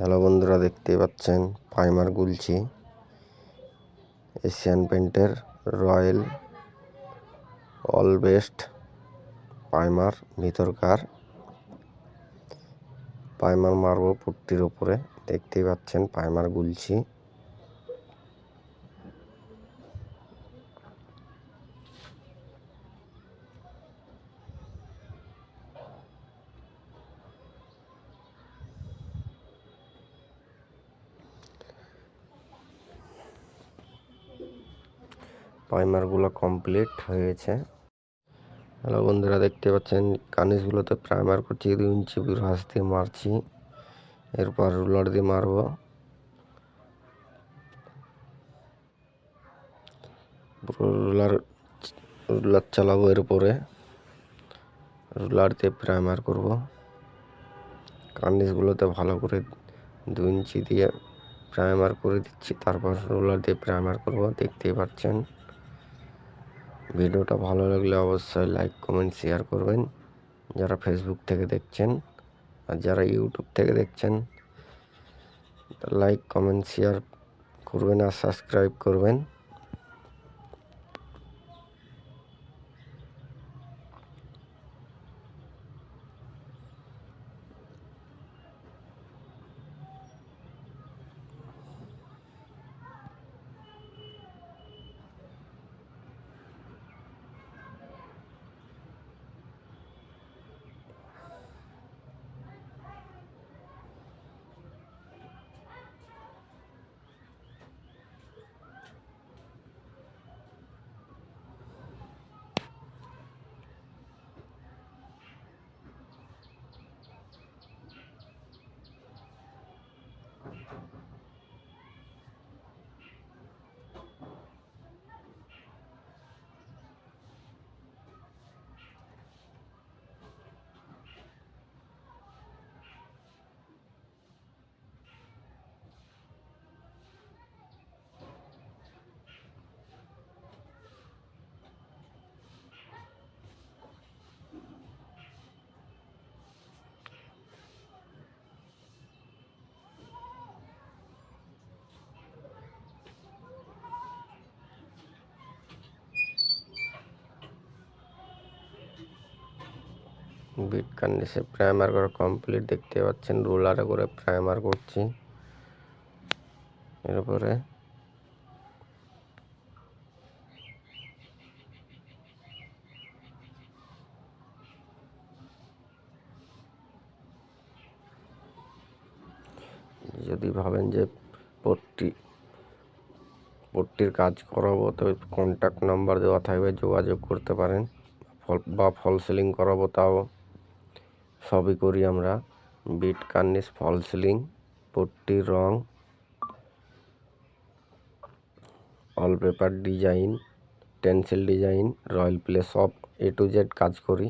Hello বন্ধুরা দেখতে পাচ্ছেন প্রাইমার গুলছি। এশিয়ান পেন্টের রয়্যাল অল বেস্ট প্রাইমার ভিতরকার পাইমার মারব পুট্টির ওপরে দেখতেই পাচ্ছেন প্রাইমার গুলছি। প্রাইমারগুলো কমপ্লিট হয়েছে। হ্যালো বন্ধুরা, দেখতে পাচ্ছেন, কানিসগুলোতে প্রাইমার করছি, দুই ইঞ্চি হাস দিয়ে মারছি। এরপর রুলার দিয়ে মারবো। রুলার রুলার চালাবো এর উপরে রুলার দিয়ে প্রাইমার করব। কার্নিশগুলোতে ভালো করে দু ইঞ্চি দিয়ে প্রাইমার করে দিচ্ছি, তারপর রোলার দিয়ে প্রাইমার করব। দেখতেই পাচ্ছেন। ভিডিওটা ভালো লাগলে অবশ্যই লাইক, কমেন্ট শেয়ার করবেন। যারা ফেসবুক থেকে দেখছেন আর যারা ইউটিউব থেকে দেখছেন, লাইক, কমেন্ট শেয়ার করবেন আর সাবস্ক্রাইব করবেন। বিট কান্ডিসে প্রাইমার করা কমপ্লিট দেখতে পাচ্ছেন রোলারে করে প্রাইমার করছি। এরপরে যদি ভাবেন যে পট্টি, পট্টির কাজ করাবো, তো কন্ট্যাক্ট নাম্বার দেওয়া থাকবে, যোগাযোগ করতে পারেন বা ফল সিলিং করাবো তাও। সবই করি আমরা। বিট, কার্নিস, ফল সিলিং পট্টির রং wallpaper design stencil design, royal play সব এ টু জেড কাজ করি।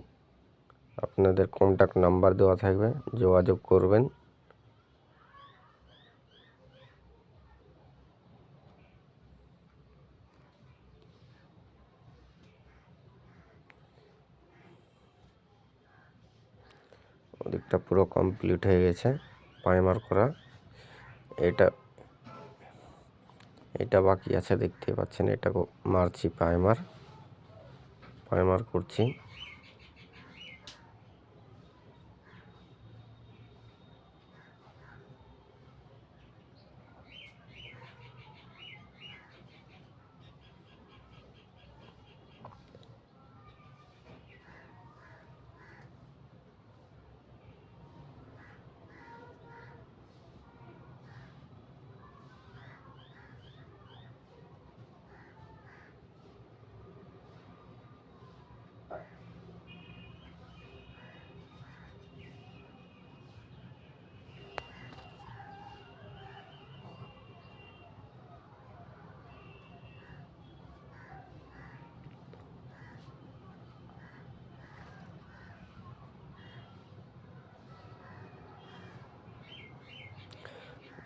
আপনাদের কন্ট্যাক্ট নাম্বার দেওয়া থাকবে, যোগাযোগ করবেন। ওদিকটা পুরো কমপ্লিট হয়ে গেছে প্রাইমার করা। এটা এটা বাকি আছে দেখতে পাচ্ছেন, এটা মারছি প্রাইমার প্রাইমার করছি।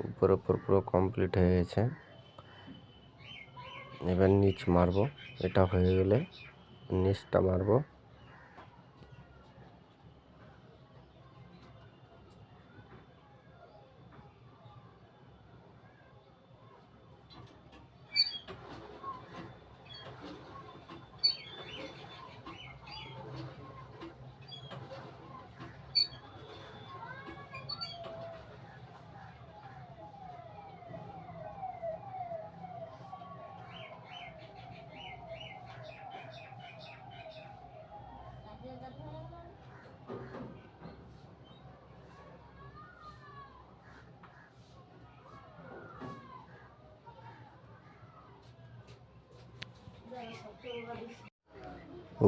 উপর উপর পুরো কমপ্লিট হয়ে গেছে। এবার নিচ মারবো। এটা হয়ে গেলে নিচটা মারবো।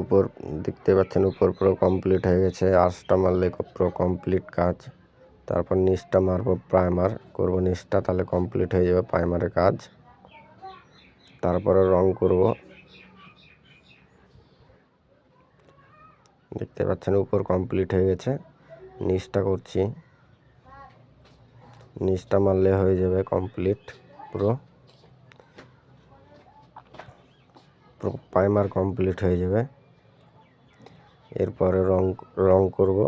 উপর দেখতে পাচ্ছেন, উপর পুরো কমপ্লিট হয়ে গেছে। আঁশটা মারলে পুরো কমপ্লিট কাজ। তারপর নিচটা মারবো প্রাইমার করব নিচটা, তাহলে কমপ্লিট হয়ে যাবে প্রাইমারের কাজ। তারপরে রং করব। দেখতে পাচ্ছেন, উপর কমপ্লিট হয়ে গেছে। নিচটা করছি। নিচটা মারলে হয়ে যাবে কমপ্লিট পুরো পুরো প্রাইমার কমপ্লিট হয়ে যাবে। এরপরে রং রং করব।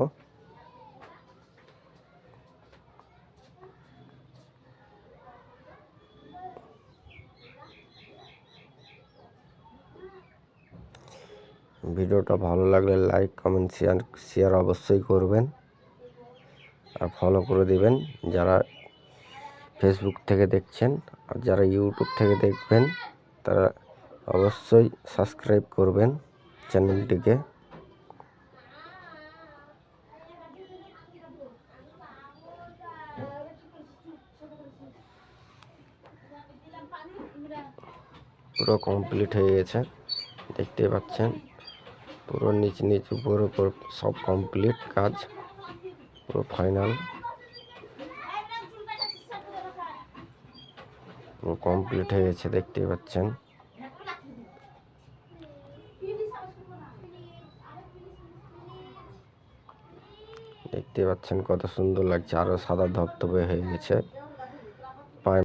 ভিডিওটা ভালো লাগলে লাইক কমেন্ট শেয়ার শেয়ার অবশ্যই করবেন। আর ফলো করে দিবেন যারা ফেসবুক থেকে দেখছেন আর যারা ইউটিউব থেকে দেখবেন, তারা অবশ্যই সাবস্ক্রাইব করবেন চ্যানেলটিকে। পুরো কমপ্লিট হয়ে গেছে দেখতে পাচ্ছেন। পুরো নিচ নিচ, উপর উপর সব কমপ্লিট কাজ, পুরো ফাইনাল কমপ্লিট হয়ে গেছে দেখতে পাচ্ছেন। দেখতে পাচ্ছেন কত সুন্দর লাগছে। আরও সাদা ধবধবে হয়ে গেছে।